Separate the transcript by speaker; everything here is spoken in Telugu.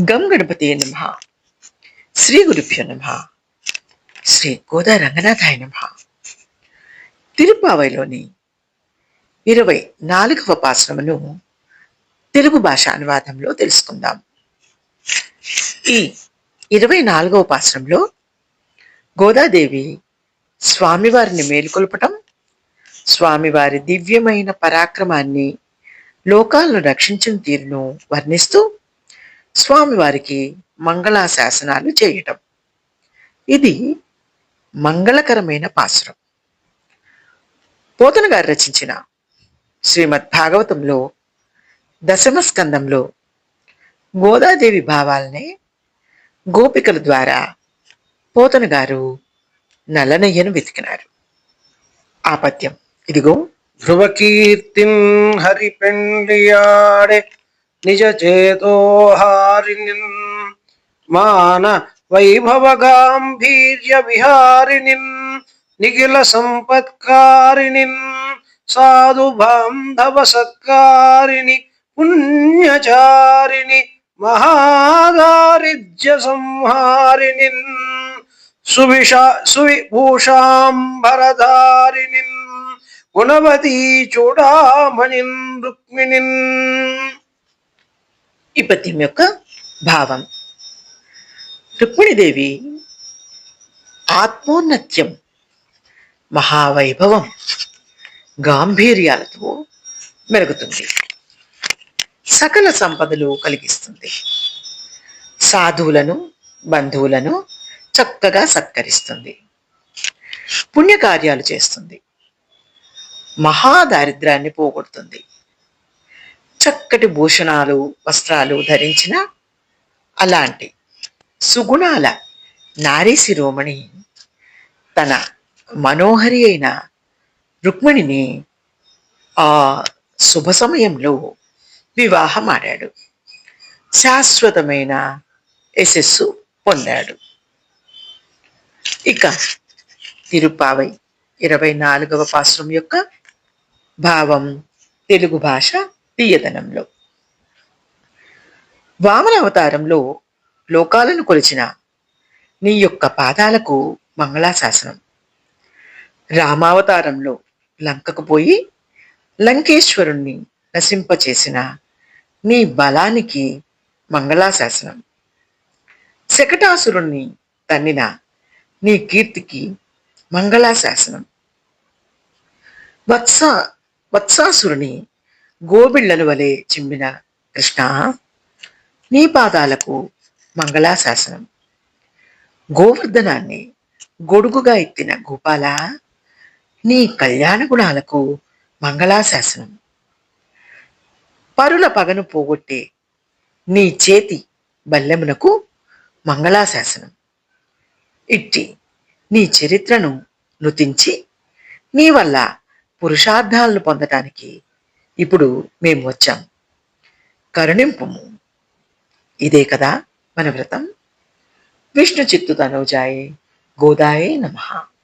Speaker 1: గం గణపతి నమ. శ్రీ గురుభ్యో నమ. శ్రీ గోదా రంగనాథాయ నమ. తిరుపావైలోని ఇరవై నాలుగవ పాశ్రమను తెలుగు భాష అనువాదంలో తెలుసుకుందాం. ఈ ఇరవై నాలుగవ పాశ్రంలో గోదాదేవి స్వామివారిని మేలుకొల్పటం స్వామివారి దివ్యమైన పరాక్రమాన్ని లోకాలను రక్షించిన తీరును వర్ణిస్తూ స్వామివారికి మంగళాశాసనాలు చేయటం. ఇది మంగళకరమైన పాసురం పోతన గారు రచించిన శ్రీమద్ భాగవతంలో దశమ స్కందంలో గోదాదేవి భావాలనే గోపికల ద్వారా పోతన గారు నలనయ్యను వెతికినారు. ఆ పద్యం ఇదిగో.
Speaker 2: ధ్రువకీర్తిం హరిపెండియాడే निज निजचेतोहारिणिन् मान वैभव गाभीर्यारीखिपत्कारिणी साधु बांधव साधुबान्धवसत्कारिणि। पुण्यचारिणि। महादारिद्र्यसंहारिणिन् सुविशा सुविभूषाम्बरधारिणिन् गुणवती चूडामणिन् रुक्मिणिन्
Speaker 1: ఈ పద్యం యొక్క భావం. రుక్మిణిదేవి ఆత్మోన్నత్యం మహావైభవం గాంభీర్యాలతో మెరుగుతుంది. సకల సంపదలు కలిగిస్తుంది. సాధువులను బంధువులను చక్కగా సత్కరిస్తుంది. పుణ్యకార్యాలు చేస్తుంది. మహాదారిద్రాన్ని పోగొడుతుంది. చక్కటి భూషణాలు వస్త్రాలు ధరించిన అలాంటి సుగుణాల నారీ శిరోమణి తన మనోహరి అయిన రుక్మిణిని ఆ శుభ సమయంలో వివాహమాడాడు. శాశ్వతమైన యశస్సు పొందాడు. ఇక తిరుపావై ఇరవై నాలుగవ పాశ్రం యొక్క భావం తెలుగు భాష తీయదనంలో. వామన అవతారంలో లోకాలను కొలిచిన నీ యొక్క పాదాలకు మంగళాశాసనం. రామావతారంలో లంకకు పోయి లంకేశ్వరుణ్ణి నశింపచేసిన నీ బలానికి మంగళాశాసనం. శకటాసురుణ్ణి తన్నిన నీ కీర్తికి మంగళాశాసనం. వత్స వత్సాసురుని గోబిళ్ళను వలె చిమ్మిన కృష్ణ నీ పాదాలకు మంగళాశాసనం. గోవర్ధనాన్ని గొడుగుగా ఎత్తిన గోపాల నీ కళ్యాణ గుణాలకు మంగళాశాసనం. పరుల పగను పోగొట్టే నీ చేతి బల్లెమునకు మంగళాశాసనం. ఇట్టి నీ చరిత్రను నుతించి నీ వల్ల పురుషార్థాలను పొందటానికి ఇప్పుడు మేము వచ్చాం. కరుణింపుము. ఇదే కదా మన వ్రతం. విష్ణు చిత్తు తనుజాయే. గోదాయే నమః.